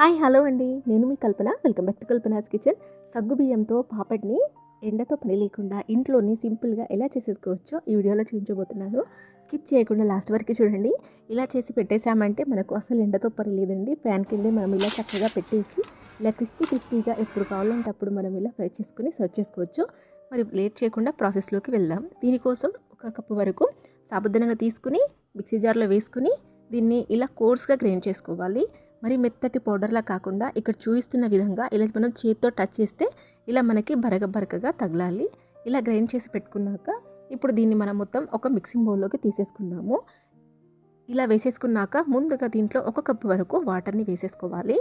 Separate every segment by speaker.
Speaker 1: Hi hello అండి. నేను మీ Kalpana. Welcome back to Kalpana's kitchen. సగ్గు బియ్యంతో పాపడ్ని ఎండతో పని లేకుండా ఇంట్లోని సింపుల్గా ఎలా చేసేసుకోవచ్చో ఈ వీడియోలో చూపించబోతున్నాను. స్కిప్ చేయకుండా లాస్ట్ వరకు చూడండి. ఇలా చేసి పెట్టేశామంటే మనకు అసలు ఎండతో పని లేదండి. ప్యాన్ కిందే మనం ఇలా చక్కగా పెట్టేసి ఇలా క్రిస్పీ క్రిస్పీగా ఎప్పుడు కావాలంటే అప్పుడు మనం ఇలా ఫ్రై చేసుకుని సర్వ్ చేసుకోవచ్చు. మరి లేట్ చేయకుండా ప్రాసెస్లోకి వెళ్దాం. దీనికోసం ఒక కప్పు వరకు సాబుదానాలు తీసుకుని మిక్సీ జార్లో వేసుకుని దీన్ని ఇలా కోర్స్గా గ్రైండ్ చేసుకోవాలి. మరి మెత్తటి పౌడర్లా కాకుండా ఇక్కడ చూపిస్తున్న విధంగా ఇలా మనం చేతితో టచ్ చేస్తే ఇలా మనకి బరగ బరకగా తగలాలి. ఇలా గ్రైండ్ చేసి పెట్టుకున్నాక ఇప్పుడు దీన్ని మనం మొత్తం ఒక మిక్సింగ్ బౌల్లోకి తీసేసుకుందాము. ఇలా వేసేసుకున్నాక ముందుగా దీంట్లో ఒక కప్పు వరకు వాటర్ని వేసేసుకోవాలి.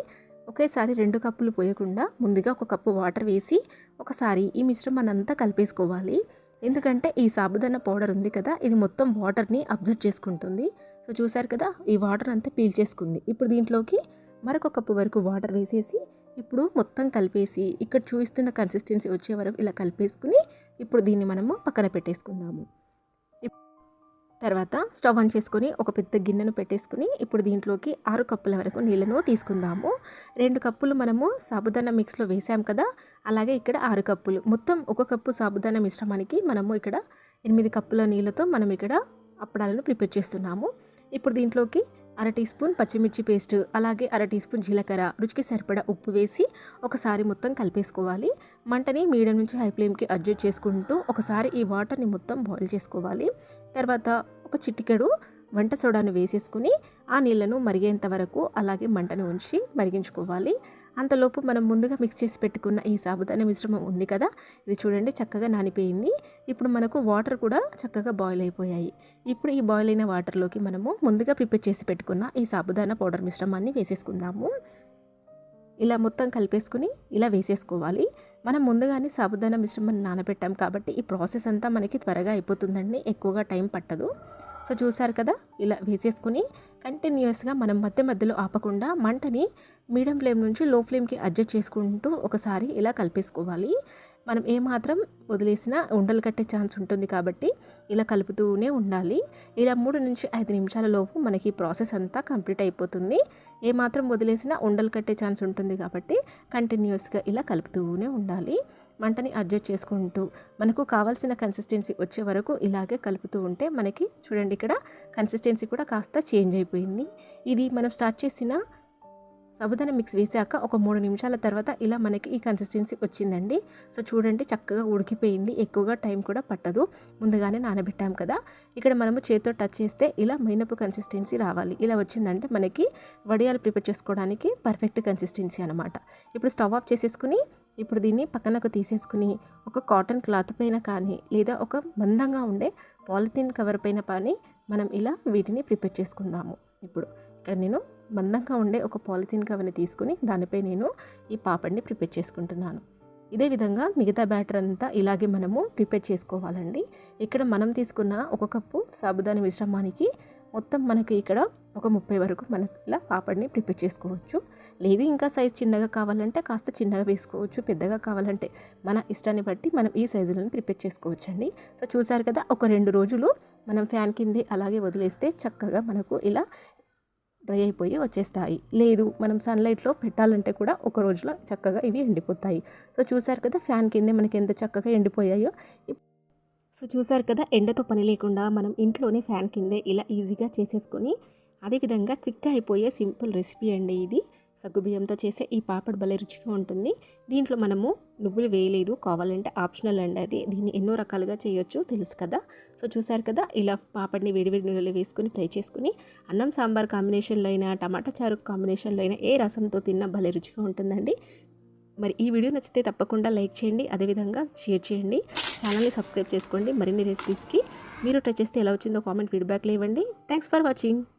Speaker 1: ఒకేసారి రెండు కప్పులు పోయకుండా ముందుగా ఒక కప్పు వాటర్ వేసి ఒకసారి ఈ మిశ్రమాన్ని అంతా కలిపేసుకోవాలి. ఎందుకంటే ఈ సాబుదాన పౌడర్ ఉంది కదా ఇది మొత్తం వాటర్ని అబ్జర్వ్ చేసుకుంటుంది. సో చూసారు కదా ఈ వాటర్ అంతా పీల్చేసుకుంది. ఇప్పుడు దీంట్లోకి మరొక కప్పు వరకు వాటర్ వేసేసి ఇప్పుడు మొత్తం కలిపేసి ఇక్కడ చూపిస్తున్న కన్సిస్టెన్సీ వచ్చే వరకు ఇలా కలిపేసుకుని ఇప్పుడు దీన్ని మనము పక్కన పెట్టేసుకుందాము. తర్వాత స్టవ్ ఆన్ చేసుకొని ఒక పెద్ద గిన్నెను పెట్టేసుకుని ఇప్పుడు దీంట్లోకి ఆరు కప్పుల వరకు నీళ్ళను తీసుకుందాము. రెండు కప్పులు మనము సాబుదానా మిక్స్లో వేసాం కదా అలాగే ఇక్కడ ఆరు కప్పులు. మొత్తం ఒక కప్పు సాబుదానా మిశ్రమానికి మనము ఇక్కడ ఎనిమిది కప్పుల నీళ్ళతో మనం ఇక్కడ అప్పడాలను ప్రిపేర్ చేస్తున్నాము. ఇప్పుడు దీంట్లోకి అర టీ స్పూన్ పచ్చిమిర్చి పేస్ట్ అలాగే అర టీ స్పూన్ జీలకర్ర రుచికి సరిపడా ఉప్పు వేసి ఒకసారి మొత్తం కలిపేసుకోవాలి. మంటని మీడియం నుంచి హై ఫ్లేమ్కి అడ్జస్ట్ చేసుకుంటూ ఒకసారి ఈ వాటర్ని మొత్తం బాయిల్ చేసుకోవాలి. తర్వాత ఒక చిటికెడు వంట సోడాను వేసేసుకుని ఆ నీళ్ళను మరిగేంత వరకు అలాగే మంటను ఉంచి మరిగించుకోవాలి. అంతలోపు మనం ముందుగా మిక్స్ చేసి పెట్టుకున్న ఈ సాబుదాన మిశ్రమం ఉంది కదా ఇది చూడండి చక్కగా నానిపోయింది. ఇప్పుడు మనకు వాటర్ కూడా చక్కగా బాయిల్ అయిపోయాయి. ఇప్పుడు ఈ బాయిల్ అయిన వాటర్లోకి మనము ముందుగా ప్రిపేర్ చేసి పెట్టుకున్న ఈ సాబుదాన పౌడర్ మిశ్రమాన్ని వేసేసుకుందాము. ఇలా మొత్తం కలిపేసుకుని ఇలా వేసేసుకోవాలి. మనం ముందుగానే సాబుదానా మిశ్రమాన్ని నానబెట్టాం కాబట్టి ఈ ప్రాసెస్ అంతా మనకి త్వరగా అయిపోతుందండి. ఎక్కువగా టైం పట్టదు. సో చూసారు కదా? ఇలా వేసేసుకుని కంటిన్యూస్గా మనం మధ్య మధ్యలో ఆపకుండా మంటని మీడియం ఫ్లేమ్ నుంచి లో ఫ్లేమ్కి అడ్జస్ట్ చేసుకుంటూ ఒకసారి ఇలా కలిపేసుకోవాలి. మనం ఏమాత్రం వదిలేసినా ఉండలు కట్టే ఛాన్స్ ఉంటుంది కాబట్టి ఇలా కలుపుతూనే ఉండాలి. ఇలా మూడు నుంచి ఐదు నిమిషాల లోపు మనకి ప్రాసెస్ అంతా కంప్లీట్ అయిపోతుంది. ఏమాత్రం వదిలేసినా ఉండలు కట్టే ఛాన్స్ ఉంటుంది కాబట్టి కంటిన్యూస్గా ఇలా కలుపుతూనే ఉండాలి. మంటని అడ్జస్ట్ చేసుకుంటూ మనకు కావాల్సిన కన్సిస్టెన్సీ వచ్చే వరకు ఇలాగే కలుపుతూ ఉంటే మనకి చూడండి ఇక్కడ కన్సిస్టెన్సీ కూడా కాస్త చేంజ్ అయిపోయింది. ఇది మనం స్టార్ట్ చేసిన సబుదాని మిక్స్ వేసాక ఒక మూడు నిమిషాల తర్వాత ఇలా మనకి ఈ కన్సిస్టెన్సీ వచ్చిందండి. సో చూడండి చక్కగా ఉడికిపోయింది. ఎక్కువగా టైం కూడా పట్టదు. ముందుగానే నానబెట్టాం కదా. ఇక్కడ మనము చేతితో టచ్ చేస్తే ఇలా మైనపు కన్సిస్టెన్సీ రావాలి. ఇలా వచ్చిందంటే మనకి వడియాలు ప్రిపేర్ చేసుకోవడానికి పర్ఫెక్ట్ కన్సిస్టెన్సీ అనమాట ఇప్పుడు స్టవ్ ఆఫ్ చేసేసుకుని ఇప్పుడు దీన్ని పక్కనకు తీసేసుకుని ఒక కాటన్ క్లాత్ పైన కానీ లేదా ఒక మందంగా ఉండే పాలిథిన్ కవర్ పైన కానీ మనం ఇలా వీటిని ప్రిపేర్ చేసుకుందాము. ఇప్పుడు నేను మందంగా ఉండే ఒక పాలిథిన్ కవర్ని తీసుకుని దానిపై నేను ఈ పాపడ్ని ప్రిపేర్ చేసుకుంటున్నాను. ఇదే విధంగా మిగతా బ్యాటర్ అంతా ఇలాగే మనము ప్రిపేర్ చేసుకోవాలండి. ఇక్కడ మనం తీసుకున్న ఒక కప్పు సాబుదాని మిశ్రమానికి మొత్తం మనకి ఇక్కడ ఒక ముప్పై వరకు మన ఇలా పాపడ్ని ప్రిపేర్ చేసుకోవచ్చు. లేదు ఇంకా సైజ్ చిన్నగా కావాలంటే కాస్త చిన్నగా వేసుకోవచ్చు పెద్దగా కావాలంటే మన ఇష్టాన్ని బట్టి మనం ఈ సైజులను ప్రిపేర్ చేసుకోవచ్చండి. సో చూసారు కదా ఒక రెండు రోజులు మనం ఫ్యాన్ కింద అలాగే వదిలేస్తే చక్కగా మనకు ఇలా డ్రై అయిపోయి వచ్చేస్తాయి. లేదు మనం సన్లైట్లో పెట్టాలంటే కూడా ఒక రోజులో చక్కగా ఇవి ఎండిపోతాయి. సో చూసారు కదా ఫ్యాన్ కిందే మనకి ఎంత చక్కగా ఎండిపోయాయో? సో చూసారు కదా ఎండతో పని లేకుండా మనం ఇంట్లోనే ఫ్యాన్ కిందే ఇలా ఈజీగా చేసేసుకొని అదేవిధంగా క్విక్గా అయిపోయే సింపుల్ రెసిపీ అండి ఇది. సగ్గుబియ్యంతో చేసే ఈ పాపడ్ భలే రుచిగా ఉంటుంది. దీంట్లో మనము నువ్వులు వేయలేదు కావాలంటే ఆప్షనల్ అండి అది. దీన్ని ఎన్నో రకాలుగా చేయొచ్చు తెలుసు కదా? సో చూసారు కదా? ఇలా పాపడ్ని వేడివేడి నూనెలో వేసుకుని ఫ్రై చేసుకుని అన్నం సాంబార్ కాంబినేషన్లో అయినా టమాటా చారు కాంబినేషన్లో అయినా ఏ రసంతో తిన్నా భలే రుచిగా ఉంటుందండి. మరి ఈ వీడియో నచ్చితే తప్పకుండా లైక్ చేయండి అదేవిధంగా షేర్ చేయండి. ఛానల్ని సబ్స్క్రైబ్ చేసుకోండి మరిన్ని రెసిపీస్కి. మీరు టచ్ చేస్తే ఎలా వచ్చిందో కామెంట్ ఫీడ్బ్యాక్లు ఇవ్వండి. Thanks for watching.